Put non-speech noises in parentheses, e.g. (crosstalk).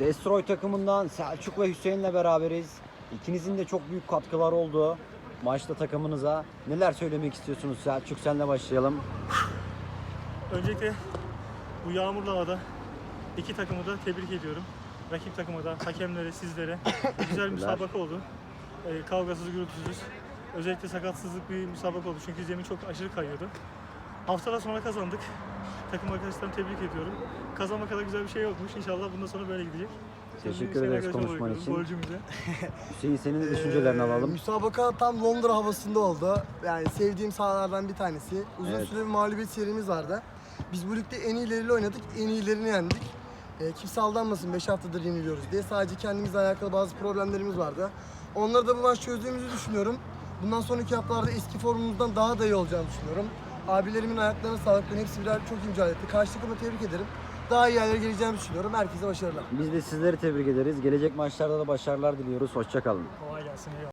Destroy takımından Selçuk ve Hüseyin'le beraberiz. İkinizin de çok büyük katkılar oldu maçta takımınıza. Neler söylemek istiyorsunuz Selçuk senle başlayalım. Öncelikle bu yağmurlu havada iki takımı da tebrik ediyorum. Rakip takıma da, hakemlere, sizlere (coughs) güzel bir müsabaka oldu. Ee, kavgasız, gürültüsüz. Özellikle sakatsızlık bir müsabaka oldu çünkü zemin çok aşırı kayıyordu. Haftalar sonra kazandık. Takım arkadaşlarımı tebrik ediyorum. Kazanma kadar güzel bir şey yokmuş. İnşallah bundan sonra böyle gidecek. Teşekkür ederiz konuşman için. Golcümüze. (laughs) Hüseyin senin de düşüncelerini Ee, alalım. Müsabaka tam Londra havasında oldu. Yani sevdiğim sahalardan bir tanesi. Uzun Evet. süre bir mağlubiyet serimiz vardı. Biz bu ligde en iyileriyle oynadık, en iyilerini yendik. Ee, kimse aldanmasın 5 haftadır yeniliyoruz diye. Sadece kendimizle alakalı bazı problemlerimiz vardı. Onları da bu maç çözdüğümüzü düşünüyorum. Bundan sonraki haftalarda eski formumuzdan daha da iyi olacağını düşünüyorum. Abilerimin ayaklarına sağlık. Ben hepsi birer çok imza etti. Karşı takımı tebrik ederim. Daha iyi yerlere geleceğimi düşünüyorum. Herkese başarılar. Biz de sizleri tebrik ederiz. Gelecek maçlarda da başarılar diliyoruz. Hoşçakalın. Kolay gelsin. eyvallah.